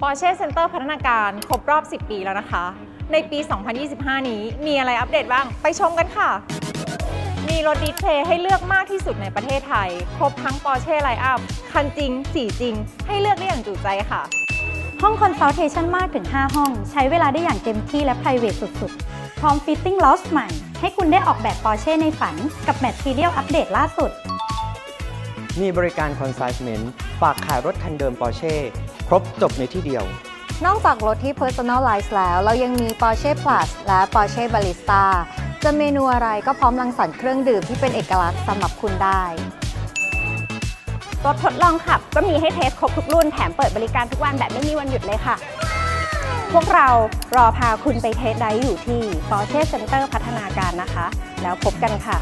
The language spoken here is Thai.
Porsche Center พัฒนาการครบรอบ 10 ปีแล้วนะคะ ในปี 2025 นี้มีอะไรอัปเดตบ้าง ไปชมกันค่ะ มีรถดีเทลให้เลือกมากที่สุดในประเทศไทย ครบทั้ง Porsche Line-up คันจริง สีจริง ให้เลือกได้อย่างจุใจค่ะ ห้อง consultation มากถึง 5 ห้อง ใช้เวลาได้อย่างเต็มที่และ private สุดๆ พร้อม fitting lounge ใหม่ ให้คุณได้ออกแบบ Porsche ในฝัน กับ material อัปเดตล่าสุดมีบริการ consignment ฝากขายรถคันเดิม Porsche ครบจบในที่เดียวนอกจากรถที่ personalize แล้ว เรายังมี Porsche Plus และ Porsche Barista จะเมนูอะไรก็พร้อมรังสรรค์เครื่องดื่มที่เป็นเอกลักษณ์สำหรับคุณได้ รถทดลองขับก็มีให้เทสครบทุกรุ่นแถมเปิดบริการทุกวันแบบไม่มีวันหยุดเลยค่ะ พวกเรารอพาคุณไปเทสไดรฟ์อยู่ที่ Porsche Center พัฒนาการนะคะ แล้วพบกันค่ะ